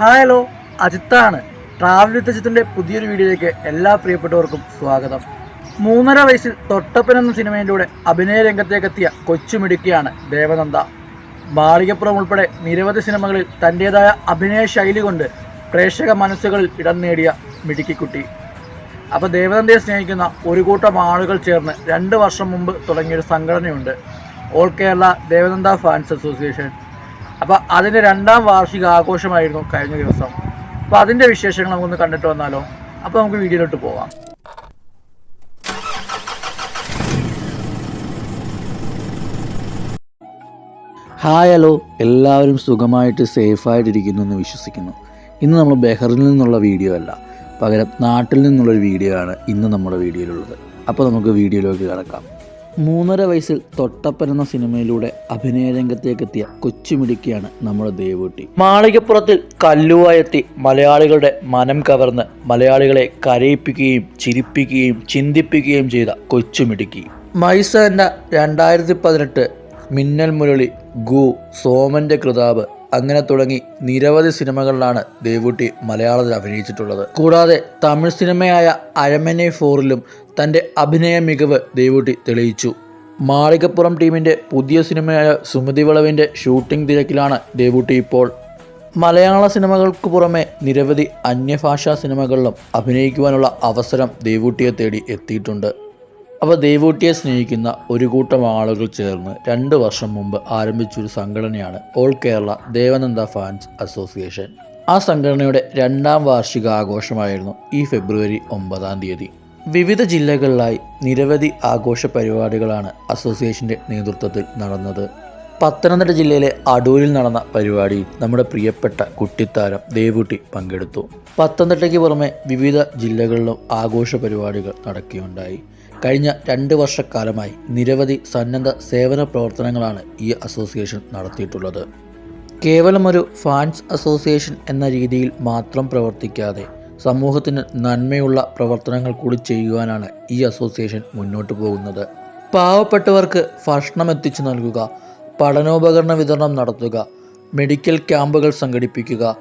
Hi hello അജിത്താണ്. Travel with അജിത്തിന്റെ പുതിയൊരു വീഡിയോയിലേക്ക് എല്ലാ പ്രിയപ്പെട്ടവർക്കും സ്വാഗതം. മൂന്നര വയസ്സിൽ തൊട്ടപ്പൻ എന്ന സിനിമയിലൂടെ അഭിനയ രംഗത്തേക്കെത്തിയ കൊച്ചുമിടുക്കിയാണ് ദേവനന്ദ. മാളികപ്പുറം ഉൾപ്പെടെ നിരവധി സിനിമകളിൽ തന്റേതായ അഭിനയ ശൈലി കൊണ്ട് പ്രേക്ഷക മനസ്സുകളിൽ ഇടം നേടിയ മിടുക്കിക്കുട്ടി. അപ്പോൾ ദേവനന്ദയെ സ്നേഹിക്കുന്ന ഒരു കൂട്ടം ആളുകൾ ചേർന്ന് രണ്ട് വർഷം മുമ്പ് തുടങ്ങിയൊരു സംഘടനയുണ്ട്. All Kerala Devananda fans association. അപ്പോൾ അതിന്റെ രണ്ടാം വാർഷിക ആഘോഷമായിരുന്നു കഴിഞ്ഞ ദിവസം. അപ്പോൾ അതിന്റെ വിശേഷങ്ങൾ നമുക്കൊന്ന് കണ്ടിട്ട് വന്നാലോ? അപ്പോൾ നമുക്ക് വീഡിയോയിലോട്ട് പോവാം. Hi hello. എല്ലാവരും സുഖമായിട്ട് സേഫായിട്ടിരിക്കുന്നു എന്ന് വിശ്വസിക്കുന്നു. ഇന്ന് നമ്മൾ ബെഹറിൽ നിന്നുള്ള വീഡിയോ അല്ല പകരം നാട്ടിൽ നിന്നുള്ളൊരു വീഡിയോ ആണ് ഇന്ന് നമ്മുടെ വീഡിയോയിലുള്ളത്. അപ്പോൾ നമുക്ക് വീഡിയോയിലേക്ക് കിടക്കാം. മൂന്നര വയസ്സിൽ തൊട്ടപ്പൻ എന്ന സിനിമയിലൂടെ അഭിനയ രംഗത്തേക്കെത്തിയ കൊച്ചുമിടുക്കിയാണ് നമ്മുടെ ദേവൂട്ടി. മാളികപ്പുറത്തിൽ കല്ലുവായെത്തി മലയാളികളുടെ മനം കവർന്ന് മലയാളികളെ കരയിപ്പിക്കുകയും ചിരിപ്പിക്കുകയും ചിന്തിപ്പിക്കുകയും ചെയ്ത കൊച്ചുമിടുക്കി. മൈസന്റെ രണ്ടായിരത്തി പതിനെട്ട് മിന്നൽ മുരളി ഗു സോമന്റെ കൃതാബ് അങ്ങനെ തുടങ്ങി നിരവധി സിനിമകളിലാണ് ദേവൂട്ടി മലയാളത്തിൽ അഭിനയിച്ചിട്ടുള്ളത്. കൂടാതെ തമിഴ് സിനിമയായ അരമനെ ഫോറിലും തന്റെ അഭിനയ മികവ് ദേവൂട്ടി തെളിയിച്ചു. മാളികപ്പുറം ടീമിന്റെ പുതിയ സിനിമയായ സുമതി വളവിന്റെ ഷൂട്ടിംഗ് തിരക്കിലാണ് ദേവൂട്ടി ഇപ്പോൾ. മലയാള സിനിമകൾക്ക് പുറമെ നിരവധി അന്യഭാഷാ സിനിമകളിലും അഭിനയിക്കുവാനുള്ള അവസരം ദേവൂട്ടിയെ തേടി എത്തിയിട്ടുണ്ട്. അപ്പോൾ ദേവൂട്ടിയെ സ്നേഹിക്കുന്ന ഒരു കൂട്ടം ആളുകൾ ചേർന്ന് രണ്ട് വർഷം മുമ്പ് ആരംഭിച്ചൊരു സംഘടനയാണ് all Kerala Devananda fans association. ആ സംഘടനയുടെ രണ്ടാം വാർഷിക ആഘോഷമായിരുന്നു ഈ ഫെബ്രുവരി ഒമ്പതാം തീയതി. വിവിധ ജില്ലകളിലായി നിരവധി ആഘോഷ പരിപാടികളാണ് അസോസിയേഷന്റെ നേതൃത്വത്തിൽ നടന്നത്. പത്തനംതിട്ട ജില്ലയിലെ അടൂരിൽ നടന്ന പരിപാടിയിൽ നമ്മുടെ പ്രിയപ്പെട്ട കുട്ടിത്താരം ദേവൂട്ടി പങ്കെടുത്തു. പത്തനംതിട്ടയ്ക്ക് പുറമെ വിവിധ ജില്ലകളിലും ആഘോഷ പരിപാടികൾ നടക്കുകയുണ്ടായി. കഴിഞ്ഞ രണ്ട് വർഷക്കാലമായി നിരവധി സന്നദ്ധ സേവന പ്രവർത്തനങ്ങളാണ് ഈ അസോസിയേഷൻ നടത്തിയിട്ടുള്ളത്. കേവലം ഒരു ഫാൻസ് അസോസിയേഷൻ എന്ന രീതിയിൽ മാത്രം പ്രവർത്തിക്കാതെ സമൂഹത്തിന് നന്മയുള്ള പ്രവർത്തനങ്ങൾ കൂടി ചെയ്യുവാനാണ് ഈ അസോസിയേഷൻ മുന്നോട്ട് പോകുന്നത്. പാവപ്പെട്ടവർക്ക് ഭക്ഷണം എത്തിച്ചു നൽകുക പഠനോപകരണ വിതരണം നടത്തുക മെഡിക്കൽ ക്യാമ്പുകൾ സംഘടിപ്പിക്കുക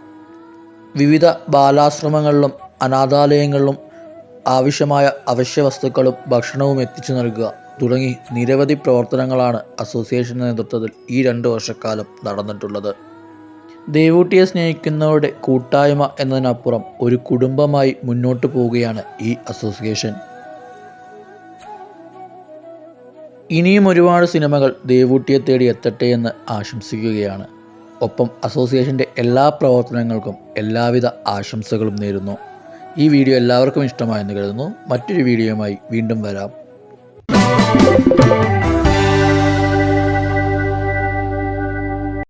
വിവിധ ബാലാശ്രമങ്ങളിലും അനാഥാലയങ്ങളിലും ആവശ്യമായ അവശ്യ വസ്തുക്കളും ഭക്ഷണവും എത്തിച്ചു നൽകുക തുടങ്ങി നിരവധി പ്രവർത്തനങ്ങളാണ് അസോസിയേഷന്റെ നേതൃത്വത്തിൽ ഈ രണ്ട് വർഷക്കാലം നടന്നിട്ടുള്ളത്. ദേവൂട്ടിയെ സ്നേഹിക്കുന്നവരുടെ കൂട്ടായ്മ എന്നതിനപ്പുറം ഒരു കുടുംബമായി മുന്നോട്ട് പോവുകയാണ് ഈ അസോസിയേഷൻ. ഇനിയും ഒരുപാട് സിനിമകൾ ദേവൂട്ടിയെ തേടി എത്തട്ടെ എന്ന് ആശംസിക്കുകയാണ്. ഒപ്പം അസോസിയേഷന്റെ എല്ലാ പ്രവർത്തനങ്ങൾക്കും എല്ലാവിധ ആശംസകളും നേരുന്നു. ഈ വീഡിയോ എല്ലാവർക്കും ഇഷ്ടമായെന്ന് കരുതുന്നു. മറ്റൊരു വീഡിയോയുമായി വീണ്ടും വരാം.